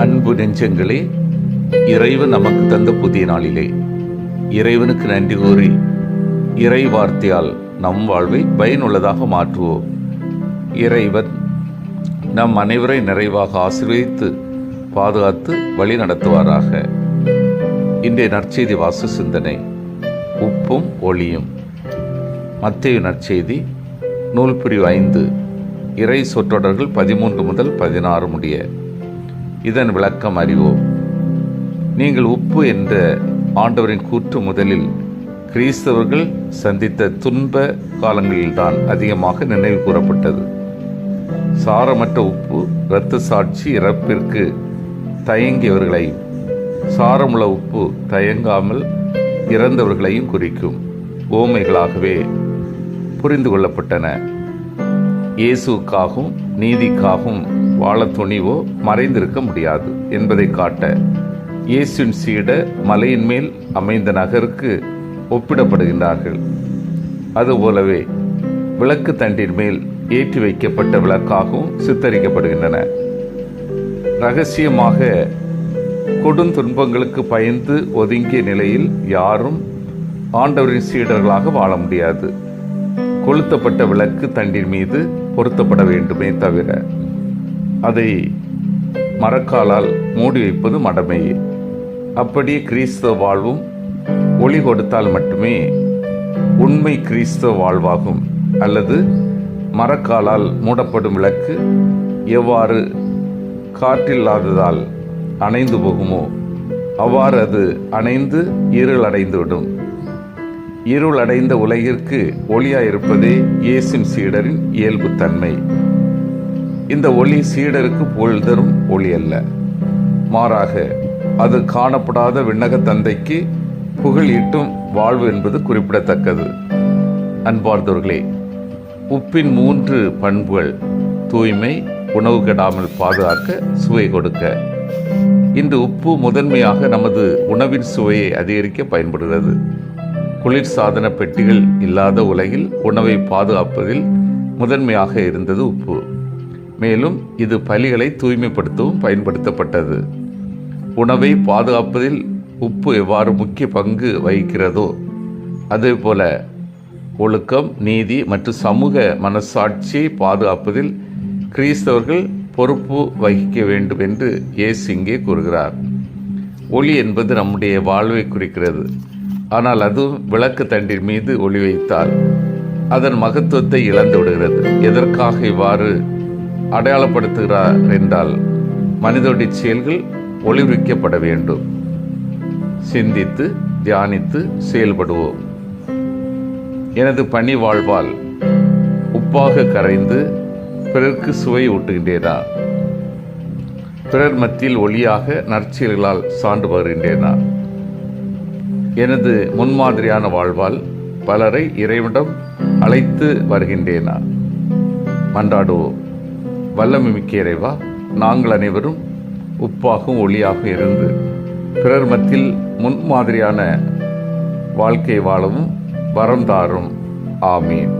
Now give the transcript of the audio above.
அன்பு நெஞ்சங்களே இறைவன் நமக்கு தந்த புதிய நாளிலே. இறைவனுக்கு நன்றி கூறி இறை வார்த்தையால் நம் வாழ்வை பயனுள்ளதாக மாற்றுவோம். இறைவன் நம் அனைவரை நிறைவாக ஆசீர்வதித்து பாதுகாத்து வழி நடத்துவாராக. இன்றைய நற்செய்தி வாசு சிந்தனை உப்பும் ஒளியும். மத்திய நற்செய்தி நூல் பிரிவு ஐந்து இறை சொற்றொடர்கள் பதிமூன்று முதல் பதினாறு முடிய. இதன் விளக்கம் அறிவோம். நீங்கள் உப்பு என்ற ஆண்டவரின் கூற்று முதலில் கிறிஸ்தவர்கள் சந்தித்த துன்ப காலங்களில்தான் அதிகமாக நினைவு கூறப்பட்டது. சாரமற்ற உப்பு இரத்த சாட்சி இறப்பிற்கு தயங்கியவர்களையும் சாரமுள்ள உப்பு தயங்காமல் இறந்தவர்களையும் குறிக்கும் ஓமைகளாகவே புரிந்து கொள்ளப்பட்டன. இயேசுக்காகவும் நீதிக்காகவும் வாழ துணிவோ மறைந்திருக்க முடியாது என்பதை காட்ட இயேசுவின் சீட மலையின் மேல் அமைந்த நகருக்கு ஒப்பிடப்படுகின்றார்கள். அதுபோலவே விளக்கு தண்டின் மேல் ஏற்றி வைக்கப்பட்ட விளக்காகவும் சித்தரிக்கப்படுகின்றன. ரகசியமாக கொடுந்துன்பங்களுக்கு பயந்து ஒதுங்கிய நிலையில் யாரும் ஆண்டவரின் சீடர்களாக வாழ முடியாது. கொளுத்தப்பட்ட விளக்கு தண்டின் மீது பொருத்தப்பட வேண்டுமே தவிர. அதை மரக்காலால் மூடி வைப்பது மடமையே. அப்படியே கிறிஸ்தவ வாழ்வும் ஒளி கொடுத்தால் மட்டுமே உண்மை கிறிஸ்தவ வாழ்வாகும். அல்லது மரக்காலால் மூடப்படும் விளக்கு எவ்வாறு காற்றில்லாததால் அணைந்து போகுமோ அவ்வாறு அது அணைந்து இருள் அடைந்துவிடும் இருள் அடைந்த உலகிற்கு ஒளியாயிருப்பதே இயேசின் சீடரின் இயல்பு தன்மை. இந்த ஒளி சீடருக்கு புகழ் தரும் ஒளி அல்ல. மாறாக அது காணப்படாத விண்ணக தந்தைக்கு புகழீட்டும் வாழ்வு என்பது குறிப்பிடத்தக்கது. அன்பார்ந்தவர்களே உப்பின் மூன்று பண்புகள் தூய்மை உணவு கெடாமல் பாதுகாக்க சுவை கொடுக்க. இந்த உப்பு முதன்மையாக நமது உணவின் சுவையை அதிகரிக்க பயன்படுகிறது. குளிர்சாதன பெட்டிகள் இல்லாத உலகில் உணவை பாதுகாப்பதில் முதன்மையாக இருந்தது உப்பு. மேலும் இது பலிகளை தூய்மைப்படுத்தவும் பயன்படுத்தப்பட்டது. உணவை பாதுகாப்பதில் உப்பு எவ்வாறு முக்கிய பங்கு வகிக்கிறதோ அதே போல ஒழுக்கம் நீதி மற்றும் சமூக மனசாட்சியை பாதுகாப்பதில் கிறிஸ்தவர்கள் பொறுப்பு வகிக்க வேண்டும் என்று இயேசு இங்கே கூறுகிறார். ஒளி என்பது நம்முடைய வாழ்வை குறிக்கிறது. ஆனால் அதுவும் விளக்கு தண்டின் மீது ஒளி வைத்தால் அதன் மகத்துவத்தை இழந்து விடுகிறது. எதற்காக இவ்வாறு அடையாளப்படுத்துகிறார் என்றால் மனிதனுடைய செயல்கள் ஒளிவிக்கப்பட வேண்டும். சிந்தித்து தியானித்து செயல்படுவோம். எனது பணி வாழ்வால் உப்பாக கரைந்து பிறர்க்கு சுவை ஊட்டுகின்றேனா? பிறர் மத்தியில் ஒளியாக நற்செயல்களால் சான்று வருகின்றேனா எனது முன்மாதிரியான வாழ்வால் பலரை இறைவிடம் அழைத்து வருகின்றேனா? மன்றாடுவோம். வல்லமை மிக்க இறைவா நாங்கள் அனைவரும் உப்பாகவும் ஒளியாக இருந்து பிறர் மத்தியில் முன்மாதிரியான வாழ்க்கை வாழவும் வரம் தாரும். ஆமீன்.